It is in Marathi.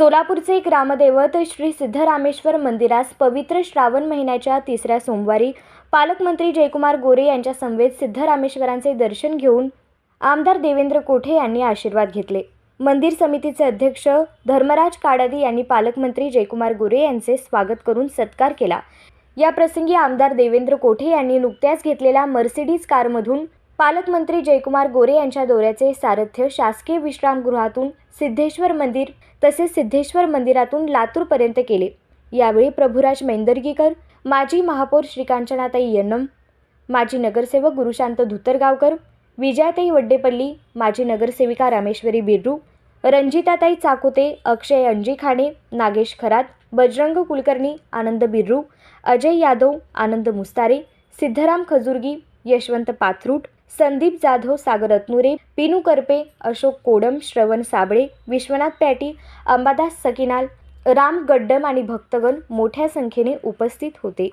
सोलापूरचे ग्रामदैवत श्री सिद्धरामेश्वर मंदिरास पवित्र श्रावण महिन्याच्या तिसऱ्या सोमवारी पालकमंत्री जयकुमार गोरे यांच्या समवेत सिद्धरामेश्वरांचे दर्शन घेऊन आमदार देवेंद्र कोठे यांनी आशीर्वाद घेतले. मंदिर समितीचे अध्यक्ष धर्मराज काडादी यांनी पालकमंत्री जयकुमार गोरे यांचे स्वागत करून सत्कार केला. या प्रसंगी आमदार देवेंद्र कोठे यांनी नुकत्याच घेतलेल्या मर्सिडीज कारमधून पालकमंत्री जयकुमार गोरे यांच्या दौऱ्याचे सारथ्य शासकीय विश्रामगृहातून सिद्धेश्वर मंदिर तसेच सिद्धेश्वर मंदिरातून लातूरपर्यंत केले. यावेळी प्रभुराज मेंदर्गीकर माजी महापौर श्रीकांचनाताई यन्नम माजी नगरसेवक गुरुशांत धुतरगावकर विजयाताई वड्डेपल्ली माजी नगरसेविका रामेश्वरी बिर्रू रणजिताताई चाकोते अक्षय अंजिखाणे नागेश खरात बजरंग कुलकर्णी आनंद बिर्रू अजय यादव आनंद मुस्तारे सिद्धराम खजुर्गी यशवंत पाथरूट संदीप जाधव सागर अतनुरे पिनू करपे अशोक कोडम श्रवण साबळे विश्वनाथ पॅटी अंबादास सकिनाल राम गड्डम आणि भक्तगण मोठ्या संख्येने उपस्थित होते.